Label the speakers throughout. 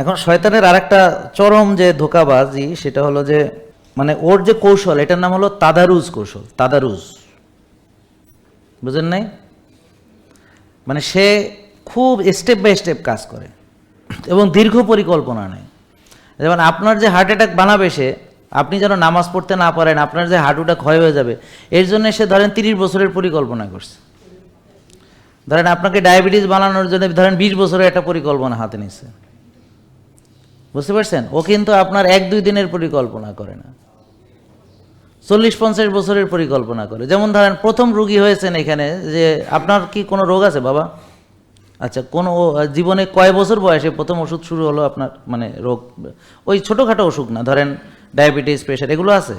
Speaker 1: এখন শয়তানের আরেকটা চরম যে ধোকাবাজি, সেটা হলো যে মানে ওর যে কৌশল, এটার নাম হলো তাদারুজ কৌশল, তাদারুজ। বুঝেন নাই? মানে সে খুব স্টেপ বাই স্টেপ কাজ করে, এবং দীর্ঘ পরিকল্পনা নেয়। যেমন আপনার যে হার্ট অ্যাটাক বানাবে সে, আপনি যেন নামাজ পড়তে না পারেন, আপনার যে হাঁটুটা ক্ষয় হয়ে যাবে, এর জন্য সে ধরেন তিরিশ বছরের পরিকল্পনা করছে। ধরেন আপনাকে ডায়াবেটিস বানানোর জন্য ধরেন বিশ বছরের একটা পরিকল্পনা হাতে নিচ্ছে বুঝতে পারছেন? ও কিন্তু আপনার এক, দুই দিনের পরিকল্পনা করে না। চল্লিশ, পঞ্চাশ বছরের পরিকল্পনা করে। যেমন ধরেন, প্রথম রুগী হয়েছেন এখানে যে আপনার কি কোনো রোগ আছে বাবা? আচ্ছা কোন জীবনে কয় বছর বয়সে প্রথম ওষুধ শুরু হলো আপনার মানে রোগ? ওই ছোটোখাটো অসুখ না, ধরেন ডায়াবেটিস প্রেশার এগুলো আছে?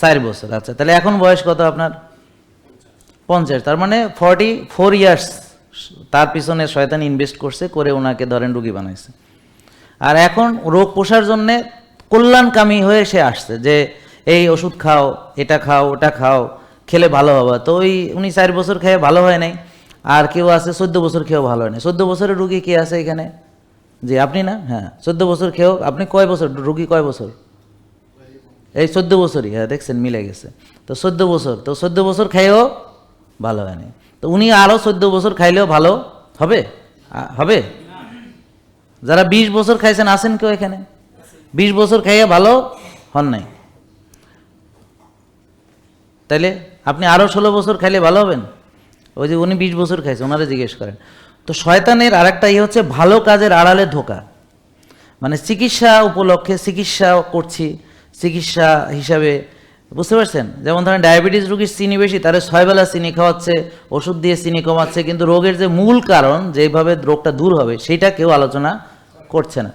Speaker 1: চার বছর আচ্ছা। তাহলে এখন বয়স কত আপনার? পঞ্চাশ। তার মানে ফর্টি ফোর ইয়ার্স তার পিছনে শয়তান ইনভেস্ট করছে, করে ওনাকে ধরেন রুগী বানাইছে। আর এখন রোগ পোষার জন্যে কল্যাণকামী হয়ে সে আসছে যে, এই ওষুধ খাও, এটা খাও, ওটা খাও, খেলে ভালো হবে। তো ওই উনি চার বছর খেয়ে ভালো হয় নাই। আর কেউ আছে চোদ্দ বছর খেয়েও ভালো হয় না চোদ্দ বছরের রুগী কে আছে এখানে? জি, আপনি না? হ্যাঁ। চোদ্দ বছর খেয়েও, আপনি কয় বছর? রুগী কয় বছর? এই চোদ্দ বছরই হ্যাঁ দেখছেন, মিলে গেছে। তো চোদ্দ বছর, তো চোদ্দ বছর খাইও ভালো হয়নি তো উনি আরও চোদ্দ বছর খাইলেও ভালো হবে? হবে? যারা বিশ বছর খাইছেন, আছেন কেউ এখানে? বিশ বছর খাইয়ে ভালো হন নাই। তাইলে আপনি আরও ষোলো বছর খাইলে ভালো হবেন? ওই যে উনি বিশ বছর খাইছে, ওনারা জিজ্ঞেস করেন। তো শয়তানের আরেকটা ইয়ে হচ্ছে, ভালো কাজের আড়ালে ধোকা। মানে চিকিৎসা উপলক্ষে চিকিৎসা করছি, চিকিৎসা হিসাবে, বুঝতে পারছেন? যেমন ধরেন, ডায়াবেটিস রোগীর চিনি বেশি তারা ছয়বেলা চিনি খাওয়াচ্ছে, ওষুধ দিয়ে চিনি কমাচ্ছে, কিন্তু রোগের যে মূল কারণ, যেভাবে রোগটা দূর হবে, সেটা কেউ আলোচনা করছে না।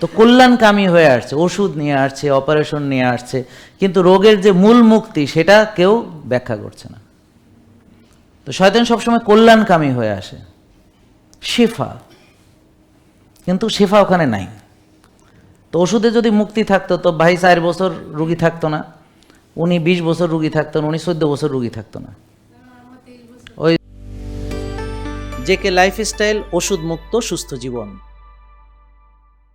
Speaker 1: তো কল্যাণকামী হয়ে আসছে, ওষুধ নিয়ে আসছে অপারেশন নিয়ে আসছে, কিন্তু রোগের যে মূল মুক্তি সেটা কেউ ব্যাখ্যা করছে না। তো শয়তান সবসময় কল্যাণকামী হয়ে আসে। শেফা। কিন্তু শেফা ওখানে নাই। তো ওষুধে যদি মুক্তি থাকতো, তো ভাই চার বছর রুগী থাকতো না, উনি বিশ বছর রুগী থাকতো না, উনি চোদ্দ বছর রুগী থাকতো না। ওই জেকে লাইফস্টাইল ওষুধ মুক্ত, সুস্থ জীবন।